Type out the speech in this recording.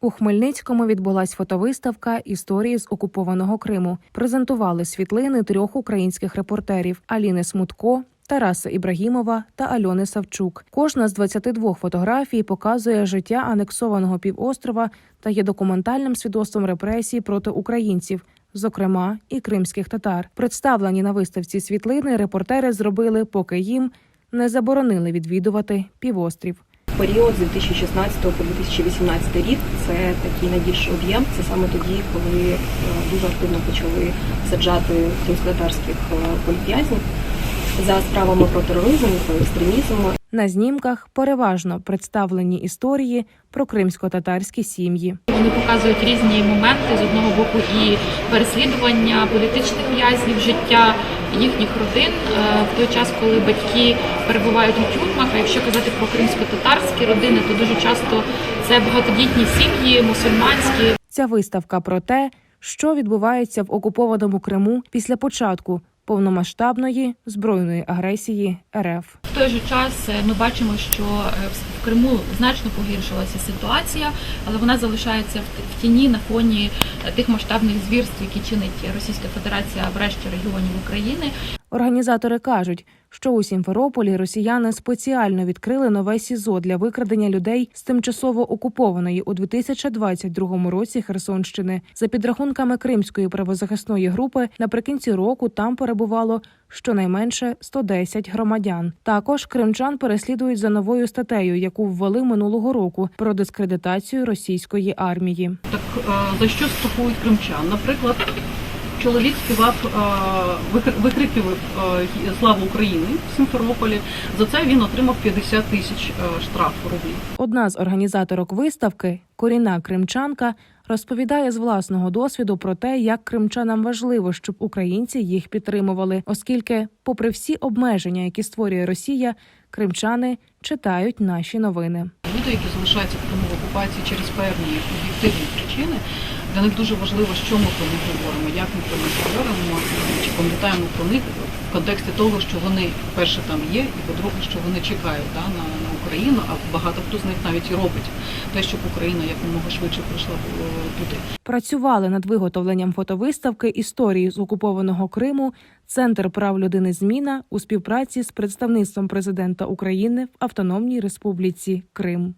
У Хмельницькому відбулась фотовиставка історії з окупованого Криму. Презентували світлини трьох українських репортерів: Аліни Смутко. Тараса Ібрагімова та Альони Савчук. Кожна з 22 фотографій показує життя анексованого півострова та є документальним свідоцтвом репресій проти українців, зокрема і кримських татар. Представлені на виставці світлини репортери зробили, поки їм не заборонили відвідувати півострів. Період з 2016 по 2018 рік це такий найбільший об'єм. Це саме тоді, коли е, дуже активно почали саджати кримськотатарських е, політв'язнів за справами про тероризм, про екстремізм. На знімках переважно представлені історії про кримсько-татарські сім'ї. Вони показують різні моменти з одного боку і переслідування політичних в'язнів, життя їхніх родин е, в той час, коли батьки перебувають у тюрмах. А якщо казати про кримсько-татарські родини, то дуже часто це багатодітні сім'ї, мусульманські. Ця виставка про те, що відбувається в окупованому Криму після початку повномасштабної збройної агресії РФ. В той же час е, ми бачимо, що е, в Криму значно погіршилася ситуація, але вона залишається в- тіні на фоні е, тих масштабних звірств, які чинить Російська Федерація в решті регіонів України. Організатори кажуть, що у Сімферополі росіяни спеціально відкрили нове СІЗО для викрадення людей з тимчасово окупованої у 2022 році Херсонщини. За підрахунками Кримської правозахисної групи, наприкінці року там перебувало щонайменше 110 громадян. Також кримчан переслідують за новою статтею, яку ввели минулого року про дискредитацію російської армії. Так е, за що страхують кримчан? Наприклад, чоловік співав е, викрикував е, славу України в Сімферополі. За це він отримав 50 тисяч штраф штрафу рублів. Одна з організаторок виставки, корінна кримчанка, розповідає з власного досвіду про те, як кримчанам важливо, щоб українці їх підтримували, оскільки, попри всі обмеження, які створює Росія, кримчани читають наші новини. Люди, які залишаються в Криму в окупації через певні об'єктивні причини, для них дуже важливо, що ми про них говоримо, як ми про них говоримо, чи пам'ятаємо про них в контексті того, що вони перше там є, і по-друге, що вони чекають да, на, Україну, а багато хто з них навіть і робить те, щоб Україна якомога швидше прийшла е, туди. Працювали над виготовленням фотовиставки історії з окупованого Криму Центр прав людини Зміна у співпраці з представництвом президента України в Автономній Республіці Крим.